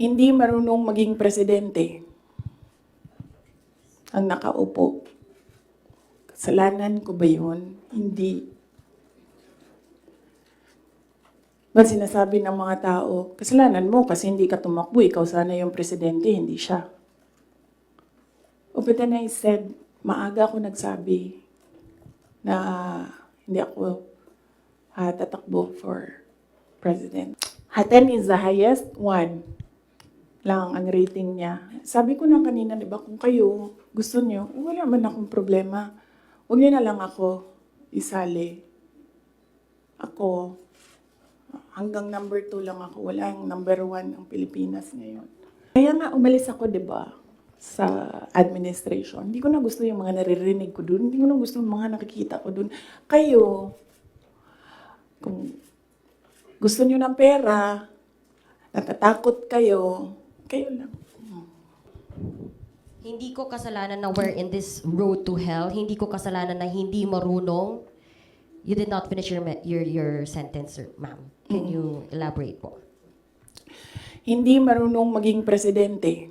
Hindi marunong maging presidente ang nakaupo. Kasalanan ko ba yun? Hindi. Ba sinasabi ng mga tao, kasalanan mo kasi hindi ka tumakbo, ikaw sana yung presidente, hindi siya. O but then I said, maaga ako nagsabi na hindi ako ah, tatakbo for president. Haten is the highest one lang ang rating niya. Sabi ko na kanina, di ba, kung kayo gusto niyo, wala man akong problema. Huwag niyo na lang ako isali. Ako, hanggang number two lang ako. Wala yung number one ang Pilipinas ngayon. Kaya nga umalis ako, di ba, sa administration. Hindi ko na gusto yung mga naririnig ko dun. Hindi ko na gusto yung mga nakikita ko dun. Kayo, kung gusto niyo ng pera, natatakot kayo, kayo lang. Hindi ko kasalanan na we're in this road to hell. Hindi ko kasalanan na hindi marunong. You did not finish your me- your your sentence, sir, ma'am. Can you elaborate po? Hindi marunong maging presidente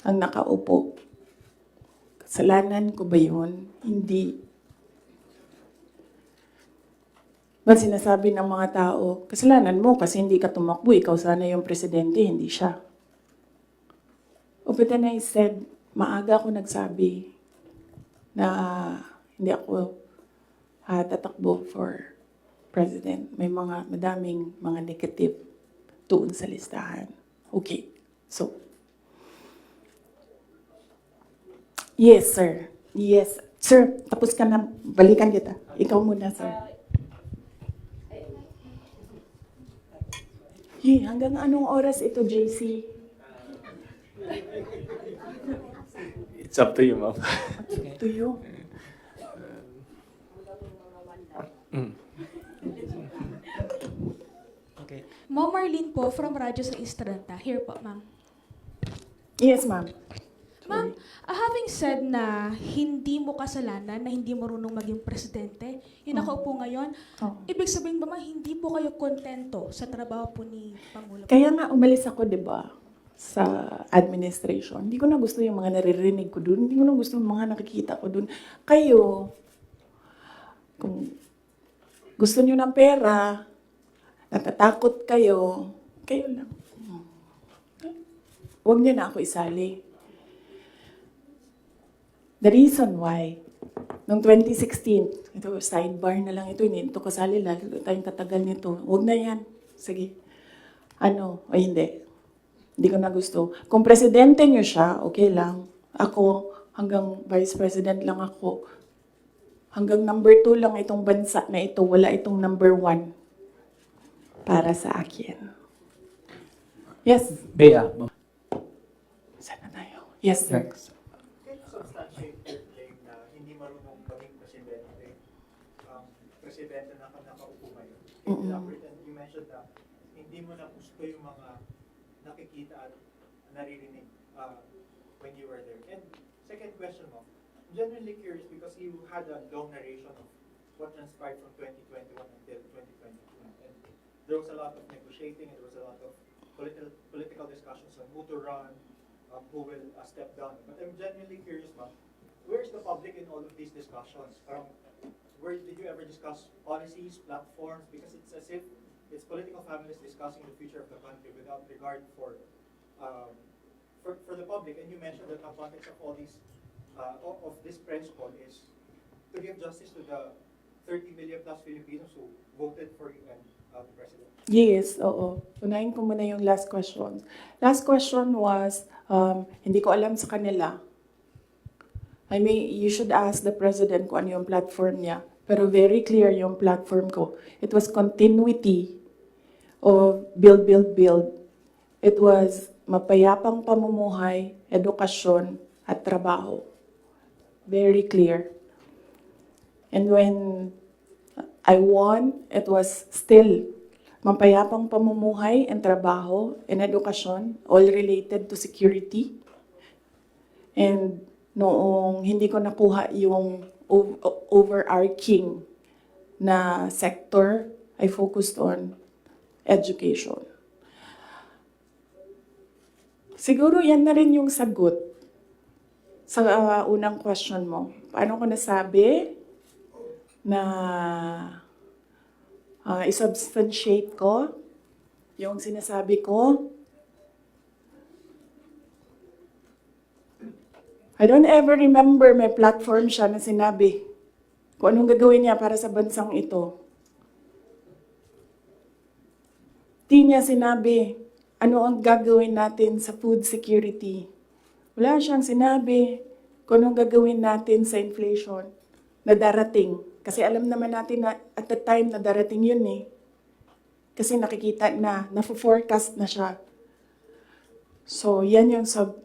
ang nakaupo. Kasalanan ko ba yun? Hindi. Ba't sinasabi ng mga tao, kasalanan mo kasi hindi ka tumakbo, ikaw sana yung presidente, hindi siya. But then I said, maaga ako nagsabi na hindi ako ah, tatakbo for president. May mga madaming mga negative doon sa listahan. Okay. So, yes, sir. Yes. Sir, tapos ka na. Balikan kita. Ikaw muna, sir. Hey, hanggang anong oras ito, JC? It's up to you, ma'am. To you. Okay. Ma'am Marlene po from Radyo sa Estranta. Here po, ma'am. Yes, ma'am. Ma'am, ah, having said na hindi mo kasalanan na hindi marunong maging presidente, yung nakaupo ngayon, Oh. ibig sabihin ba ma'am, hindi po kayo kontento sa trabaho po ni Pangulo? Kaya nga umalis ako, di ba, sa administration. Hindi ko na gusto yung mga naririnig ko dun. Hindi ko na gusto yung mga nakikita ko dun. Kayo, kung gusto nyo ng pera, natatakot kayo, kayo lang. Huwag nyo na ako isali. The reason why, noong 2016, ito, sidebar na lang ito, hindi ito kasali, lalo tayong tatagal nito. Huwag na yan. Sige. Ano, o hindi. Hindi ko na gusto. Kung presidente nyo siya, okay lang. Ako, hanggang vice president lang ako. Hanggang number two lang itong bansa na ito. Wala itong number one para sa akin. Yes. Bea. Sana tayo. Yes, sir. Next. Can you substantiate your claim na hindi marunong maging presidente, um, presidente na nakaupo ngayon? Can you Mm-mm. you mentioned na hindi mo na gusto yung mga nakikita at naririnig uh, when you were there. And second question mo, I'm genuinely curious because you had a long narration of what transpired from 2021 until 2022. And there was a lot of negotiating and there was a lot of political political discussions on who to run, um, who will uh, step down. But I'm genuinely curious, ma'am, where is the public in all of these discussions? Um, where did you ever discuss policies, platforms? Because it's as if it's political families discussing the future of the country without regard for um, for, for the public. And you mentioned that the context of all these uh, of, this call is to give justice to the 30 million plus Filipinos who voted for you and uh, the president. Yes, oo. Unahin ko muna yung last question. Last question was, um, hindi ko alam sa kanila. I mean, you should ask the president kung ano yung platform niya. Pero very clear yung platform ko. It was continuity of build, build, build. It was mapayapang pamumuhay, edukasyon, at trabaho. Very clear. And when I won, it was still mapayapang pamumuhay and trabaho and edukasyon, all related to security. And noong hindi ko nakuha yung overarching na sector, I focused on education. Siguro yan na rin yung sagot sa ah, unang question mo. Paano ko nasabi na ah, isubstantiate ko yung sinasabi ko? I don't ever remember may platform siya na sinabi kung anong gagawin niya para sa bansang ito. Di niya sinabi ano ang gagawin natin sa food security. Wala siyang sinabi kung anong gagawin natin sa inflation na darating. Kasi alam naman natin na at the time na darating yun eh. Kasi nakikita na, na-forecast na siya. So, yan yung sub,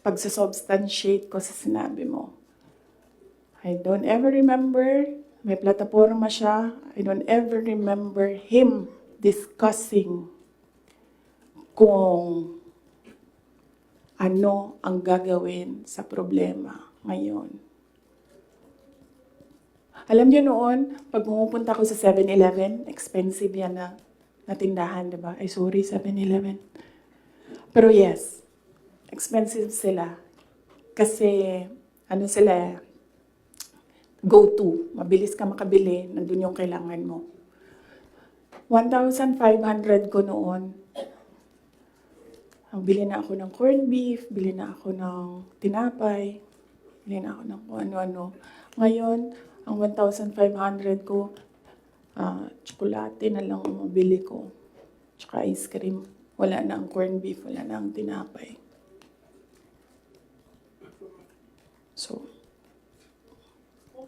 pagsasubstantiate ko sa sinabi mo. I don't ever remember, may plataforma siya, I don't ever remember him discussing kung ano ang gagawin sa problema ngayon. Alam niyo noon, pag pumupunta ko sa 7-Eleven, expensive yan na, na tindahan, di ba? Ay, sorry, 7-Eleven. Pero yes, expensive sila. Kasi, ano sila go-to. Mabilis ka makabili, nandun yung kailangan mo. 1,500 ko noon. Bili na ako ng corned beef, bili na ako ng tinapay, bili na ako ng ano-ano. Ngayon, ang 1,500 ko, ah, tsokolate na lang ang mabili ko. Tsaka ice cream. Wala na ang corned beef, wala na ang tinapay. So